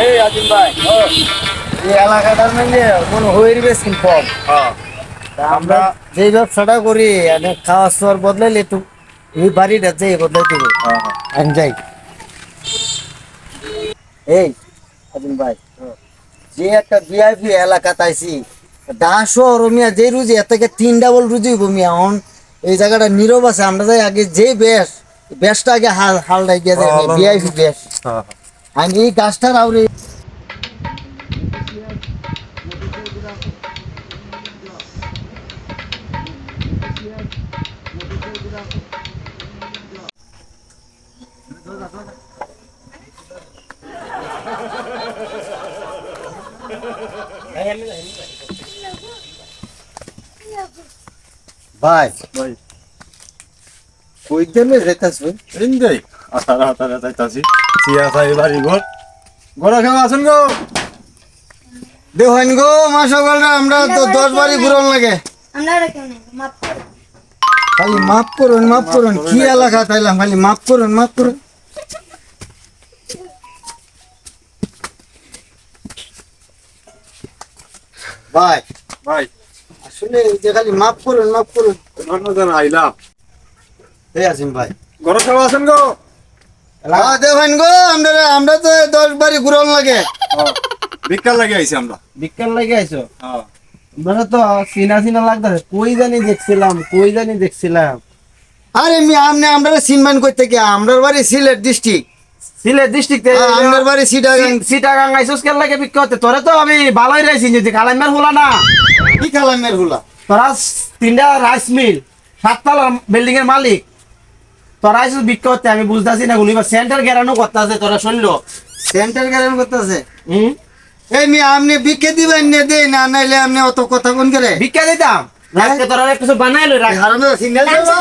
এই আজিম ভাই এই এলাকাটার মধ্যে কোনো হইর বেশি কম। হ্যাঁ। আমরা যে ব্যবসাটা করি খাওয়া খাওয়ার বদলাইলে একটু এই বাড়িটা যে বদলাই দেবে। হ্যাঁ আমি যাই। এই আজিম ভাই যে একটা ভিআইপি এলাকা তাইছি দাসো রমিয়া যে রুজি এর থেকে তিন ডাবল রুজি মিয়া এখন এই জায়গাটা নীরব আছে আমরা যাই আগে যে বেশ বেশটা আগে হাল হালটাই গিয়ে যায় হ্যাঁ, ভিআইপি বেশ। হ্যাঁ আমি এই গাছটার আউরে ভাই ভাই কই দেবে যেতাছ ইন্দে আতারা আতারা যাইতাছি চিয়া চাই বাড়ি ঘর ঘোরা খেলা আছেন গো দেখেন গো মা সকালটা আমরা তো দশ বাড়ি ঘুরন লাগে। খালি মাফ করুন মাফ করুন কি এলাকা তাইলাম খালি মাফ করুন মাফ করুন। ভাই ভাই। আসলে যে খালি মাফ করুন মাফ করুন। ধন্যবাদ আইলাম এই আসিম ভাই। ঘোরা খেলা আছেন গো? হ্যাঁ দেখেন গো আমরা আমরা তো দশ বাড়ি ঘুরন লাগে। বিকাল লাগে আইছি আমরা। বিজ্ঞান লাগে আইছো? হ্যাঁ। আমরা তো চিনা চিনা লাগতেছে। কই জানি দেখছিলাম কই জানি দেখছিলাম। আরে মি আমনে আমরা সিনমান করতে কি? আমরার বাড়ি সিলেট ডিস্ট্রিক্ট। সিলেট ডিস্ট্রিক্টে আমরার বাড়ি সিটাগাং। সিটাগাং আইসুস কেন লাগে বিখ্যাত তোরা তো আমি ভালোই রাইছি যে কালামের হলা না। কি কালামের হুলা? তোরা তিনটা রাইস মিল সাততলা বিল্ডিং এর মালিক। তোরা আইসুস বিখ্যাত আমি বুঝতেছি না গুলি সেন্টার গেরানো করতে আছে তোরা শুনল? সেন্টার গ্যারেন করতেছে? হুম? এই মি আমনে বিকে দিবেন নে দে না নাইলে আমনে অত কথা কোন করে? ভিক্ষা দিতাম। রাখতে তোরা কিছু বানাইলো রাখ। হারামে সিগন্যাল দেবা